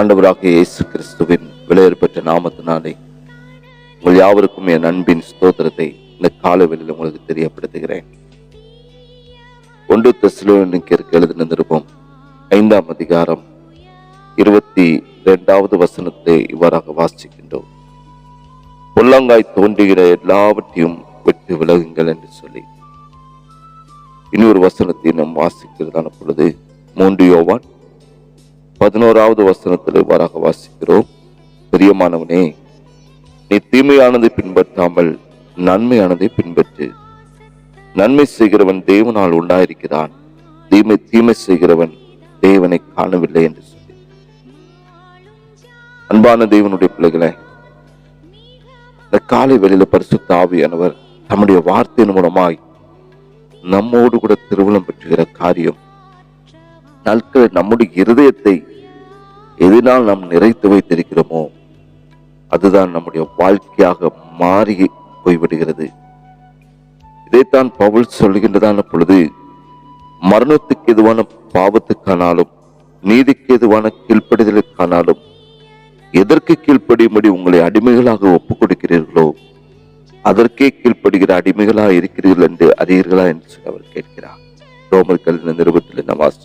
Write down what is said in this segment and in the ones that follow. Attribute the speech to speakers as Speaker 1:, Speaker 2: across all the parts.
Speaker 1: ஆண்டவராக இயேசு கிறிஸ்துவின் விளையர் பெற்ற நாமத்தினாலே உங்கள் யாவருக்கும் என் அன்பின் ஸ்தோத்திரத்தை இந்த காலவெளியில் உங்களுக்கு தெரியப்படுத்துகிறேன் ஒன்று தெஸ்லோனிக்கிற்கு எழுதின நிருபம் ஐந்தாம் அதிகாரம் இருபத்தி ரெண்டாவது வசனத்தை இவ்வாறாக வாசிக்கின்றோம் பொல்லாங்காய் தோன்றுகிற எல்லாவற்றையும் விட்டு விலகுங்கள் என்று சொல்லி இன்னொரு வசனத்தை நாம் வாசிக்கிறதான பொழுது மூன்று யோவான் பதினோராவது வசனத்தில் இவ்வாறாக வாசிக்கிறோம் பிரியமானவனே நீ தீமையானதை பின்பற்றாமல் நன்மையானதை பின்பற்று நன்மை செய்கிறவன் தேவனால் உண்டாயிருக்கிறான் தீமை தீமை செய்கிறவன் தேவனை காணவில்லை என்று சொல்லி அன்பான தேவனுடைய பிள்ளைகளை இந்த காலை வெளியில பரிசுத்த ஆவியானவர் தம்முடைய வார்த்தையின் மூலமாய் நம்மோடு கூட திருவிழம் பெற்றுகிற காரியம் நாட்கள் நம்முடைய இருதயத்தை எதனால் நாம் நிறைத்து வைத்திருக்கிறோமோ அதுதான் நம்முடைய வாழ்க்கையாக மாறி போய்விடுகிறது இதைத்தான் பவுல் சொல்கின்றதான பொழுது மரணத்துக்கு எதுவான பாவத்துக்கானாலும் நீதிக்கு எதுவான கீழ்ப்படுதலுக்கானாலும் எதற்கு கீழ்ப்படியும்படி உங்களை அடிமைகளாக ஒப்புக் கொடுக்கிறீர்களோ அதற்கே கீழ்ப்படுகிற அடிமைகளாக இருக்கிறீர்கள் என்று அறியீர்களா என்று அவர் கேட்கிறார் ரோமர் கல்வி நிறுவத்தில் நவாஸ்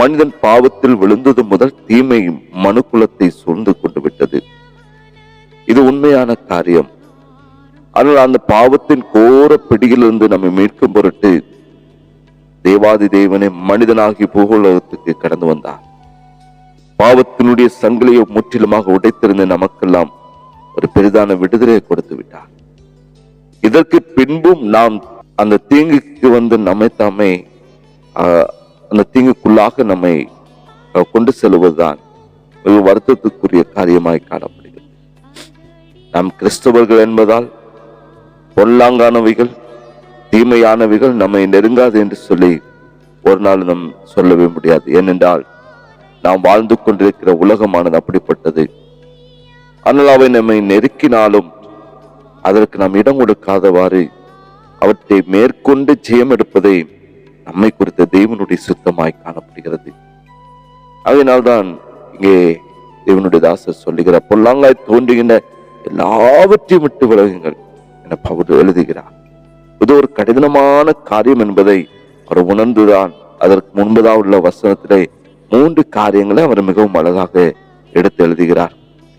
Speaker 1: மனிதன் பாவத்தில் விழுந்தது முதல் தீமையும் மனுக்குலத்தை சூழ்ந்து கொண்டு விட்டது இது உண்மையான காரியம் ஆனால் அந்த பாவத்தின் கோர பிடியிலிருந்து நம்மை மீட்கும் பொருட்டு தேவாதி தேவனை மனிதனாகி பூகோளத்துக்கு கடந்து வந்தார் பாவத்தினுடைய சங்கிலியை முற்றிலுமாக உடைத்திருந்த நமக்கெல்லாம் ஒரு பெரிதான விடுதலையை கொடுத்து விட்டார் இதற்கு பின்பும் நாம் அந்த தீங்குக்கு வந்து நம்மை தாமே அந்த தீங்குக்குள்ளாக நம்மை கொண்டு செல்வதுதான் ஒரு வருத்தத்துக்குரிய காரியமாய் காணப்படுகிறது நாம் கிறிஸ்தவர்கள் என்பதால் பொல்லாங்கானவைகள் தீமையானவைகள் நம்மை நெருங்காது என்று சொல்லி ஒரு நாள் நம் சொல்லவே முடியாது ஏனென்றால் நாம் வாழ்ந்து கொண்டிருக்கிற உலகமானது அப்படிப்பட்டது ஆனால் அவை நம்மை நெருக்கினாலும் அதற்கு நாம் இடம் கொடுக்காதவாறு அவற்றை மேற்கொண்டு ஜெயம் எடுப்பதை நம்மை குறித்த தெய்வனுடைய சுத்தமாய் காணப்படுகிறது அதனால்தான் இங்கே தேவனுடைய தாசர் சொல்லுகிற பொல்லாங்காய் தோன்றுகின்ற எல்லாவற்றையும் விட்டு விலகுங்கள் என பவுல் எழுதுகிறார் இது ஒரு கடினமான காரியம் என்பதை அவர் உணர்ந்துதான் அதற்கு முன்பதாக உள்ள வசனத்திலே மூன்று காரியங்களை அவர் மிகவும் அழகாக எடுத்து எழுதுகிறார்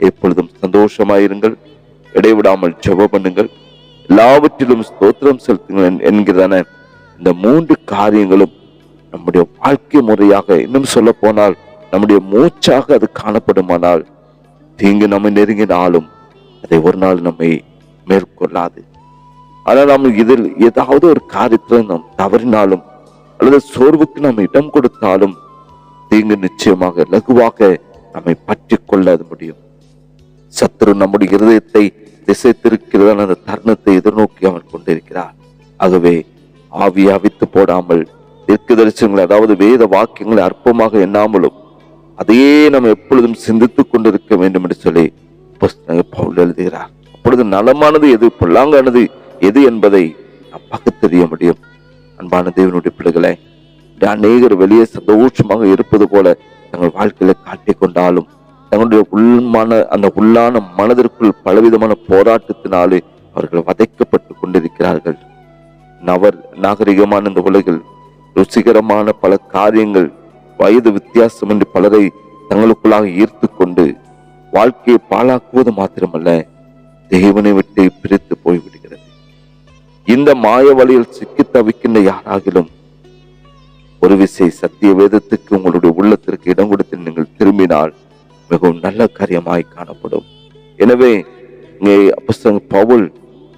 Speaker 1: எப்பொழுதும் சந்தோஷமாயிருங்கள் இடைவிடாமல் ஜெப பண்ணுங்கள் எல்லாவற்றிலும் ஸ்தோத்திரம் செலுத்துங்கள் என்கிறதான இந்த மூன்று காரியங்களும் நம்முடைய வாழ்க்கை முறையாக இன்னும் சொல்ல போனால் நம்முடைய மூச்சாக அது காணப்படுமானால் தீங்கு நம்மை நெருங்கினாலும் அதை ஒரு நாள் நம்மை மேற்கொள்ளாது ஆனால் நாம் இதில் ஏதாவது ஒரு காரியத்தில் நாம் தவறினாலும் அல்லது சோர்வுக்கு நாம் இடம் கொடுத்தாலும் தீங்கு நிச்சயமாக லகுவாக நம்மை பற்றி கொள்ள முடியும் சத்ரு நம்முடைய இருதயத்தை திசை திருக்கிறதான அந்த தருணத்தை எதிர்நோக்கி அவன் கொண்டிருக்கிறார் ஆகவே ஆவியாவித்து போடாமல் தெற்கு தரிசனங்கள் அதாவது வேத வாக்கியங்களை அற்பமாக எண்ணாமலும் அதையே நம்ம எப்பொழுதும் சிந்தித்துக் கொண்டிருக்க வேண்டும் என்று சொல்லி பவுல் எழுதுகிறார் அப்பொழுது நலமானது எது பொல்லாங்கானது எது என்பதை நாம் பகுத்தறிய முடியும் அன்பான தேவனுடைய பிள்ளைகளை அநேகர் வெளியே சந்தோஷமாக இருப்பது போல தங்கள் வாழ்க்கையில காட்டிக் கொண்டாலும் தங்களுடைய உள்மான அந்த உள்ளான மனதிற்குள் பலவிதமான போராட்டத்தினாலே அவர்கள் வதைக்கப்பட்டு கொண்டிருக்கிறார்கள் நவர் நாகரிகமான இந்த உலகில் ருசிகரமான பல காரியங்கள் வயது வித்தியாசம் என்று பலரை தங்களுக்குள்ளாக ஈர்த்து கொண்டு வாழ்க்கையை பாழாக்குவது மாத்திரமல்ல தெய்வனை விட்டு பிரித்து போய்விடுகிறது இந்த மாய வழியில் சிக்கி தவிக்கின்ற யாராகிலும் ஒரு விசை சத்திய வேதத்துக்கு உங்களுடைய உள்ளத்திற்கு இடம் கொடுத்து நீங்கள் திரும்பினால் மிகவும் நல்ல காரியமாய் காணப்படும் எனவே இங்கே பவுல்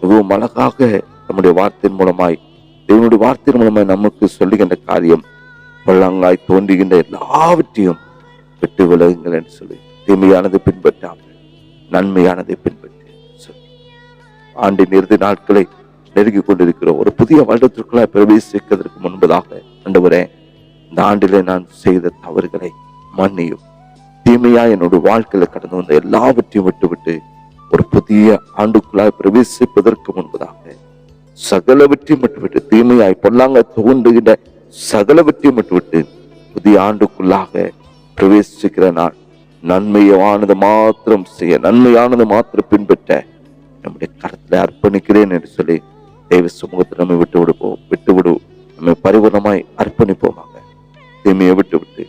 Speaker 1: மிகவும் அழகாக நம்முடைய வார்த்தையின் மூலமாய் தேவனுடைய வார்த்தையின் மூலமாய் நமக்கு சொல்லுகின்ற காரியம் பள்ளங்காய் தோன்றுகின்ற எல்லாவற்றையும் விட்டு விலகுங்கள் என்று சொல்லி தீமையானது பின்பற்றாமல் நன்மையானதை பின்பற்றி சொல்லி ஆண்டின் இறுதி நாட்களை நெருங்கிக் கொண்டிருக்கிறோம் ஒரு புதிய வருடத்திற்குள்ளாய் பிரவேசிக்கிறதற்கு முன்பதாக ஆண்டவரே இந்த ஆண்டிலே நான் செய்த தவறுகளை மன்னியும் தீமையா என்னோட வாழ்க்கையில கடந்து வந்த எல்லாவற்றையும் விட்டுவிட்டு ஒரு புதிய ஆண்டுக்குள்ளாய் பிரவேசிப்பதற்கு முன்பதாக சகலவற்றையும் விட்டுவிட்டு தீமையாய் பொல்லாங்க தோன்றுகின்ற சகலவற்றையும் விட்டுவிட்டு புதிய ஆண்டுக்குள்ளாக பிரவேசிக்கிற நாள் நன்மையானது மாத்திரம் செய்ய நன்மையானது மாத்திரம் பின்பற்ற நம்முடைய கருத்துல அர்ப்பணிக்கிறேன் என்று சொல்லி தெய்வ சமூகத்தை நம்ம விட்டு விடுவோம் விட்டு விடுவோம் நம்மை பரிபூர்ணமாய் அர்ப்பணிப்போமாக தீமையை விட்டு விட்டு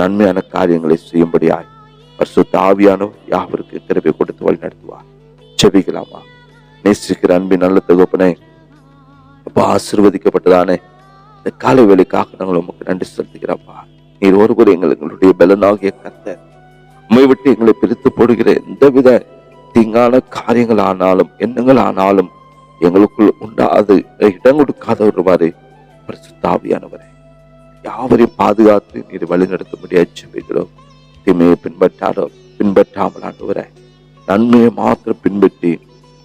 Speaker 1: நன்மையான காரியங்களை செய்யும்படியாய் பரிசுத்த யாவருக்கு திறப்பை கொடுத்து வழி நடத்துவார் செபிக்கலாமா நேசிக்கிற அன்பின் நல்ல தொகுப்பனை ரொம்ப ஆசிர்வதிக்கப்பட்டதானே இந்த காலை வேலைக்காக நாங்கள் உமக்கு நன்றி செலுத்துகிறப்பா நீர் ஒருவர் எங்களுடைய பலனாகிய கத்த உண்மை விட்டு எங்களை பிரித்து போடுகிற எந்தவித தீங்கான காரியங்கள் ஆனாலும் எண்ணங்கள் ஆனாலும் எங்களுக்குள் உண்டாது இடம் கொடுக்காத ஒருவாறு பரிசுத்தாவியானவரே யாவரையும் பாதுகாத்து நீர் வழி நடத்த முடியாது ஜெபிக்கிறோம் தீமையை பின்பற்றாலும் பின்பற்றாமல் ஆண்டு நன்மையை மாத்திரம் பின்பற்றி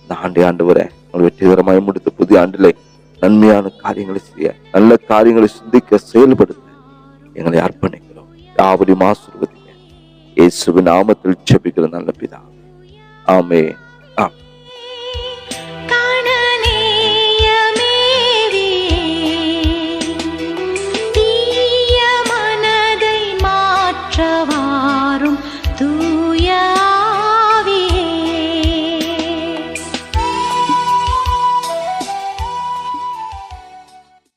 Speaker 1: இந்த ஆண்டு ஆண்டு வர வெற்றிகரமாய் முடித்த புதிய ஆண்டிலே நன்மையான காரியங்களை செய்ய நல்ல காரியங்களை சிந்திக்க செயல்படுத்த எங்களை அர்ப்பணிக்கிறோம் யாவரையும் ஆசிர்வதிங்க இயேசுவின் நாமத்தில் செபிக்கிற நல்ல பிதா ஆமே ஆம்